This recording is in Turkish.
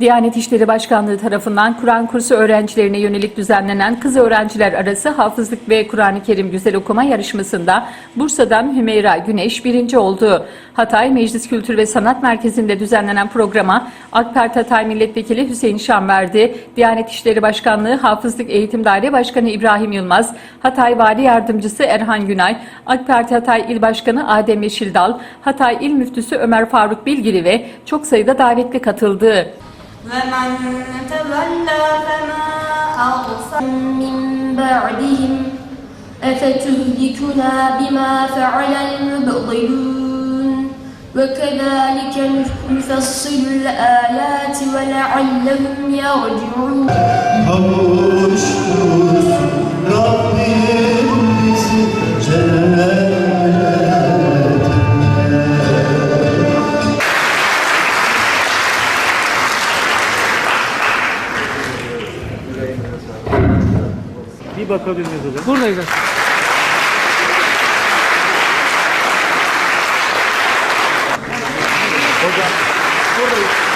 Diyanet İşleri Başkanlığı tarafından Kur'an kursu öğrencilerine yönelik düzenlenen kız öğrenciler arası hafızlık ve Kur'an-ı Kerim güzel okuma yarışmasında Bursa'dan Hümeyra Güneş birinci oldu. Hatay Meclis Kültür ve Sanat Merkezi'nde düzenlenen programa AK Parti Hatay Milletvekili Hüseyin Şan verdi. Diyanet İşleri Başkanlığı Hafızlık Eğitim Daire Başkanı İbrahim Yılmaz, Hatay Vali Yardımcısı Erhan Günay, AK Parti Hatay İl Başkanı Adem Yeşildal, Hatay İl Müftüsü Ömer Faruk Bilgili ve çok sayıda davetli katıldı. ومن تولى فما أرسل من بعدهم أفتهلكنا بما فعل المبطلون؟ وكذلك نفصل الآيات ولعلهم يرجعون. Bir bakabilir miyiz hocam? Buradayız. Hocam buradayız.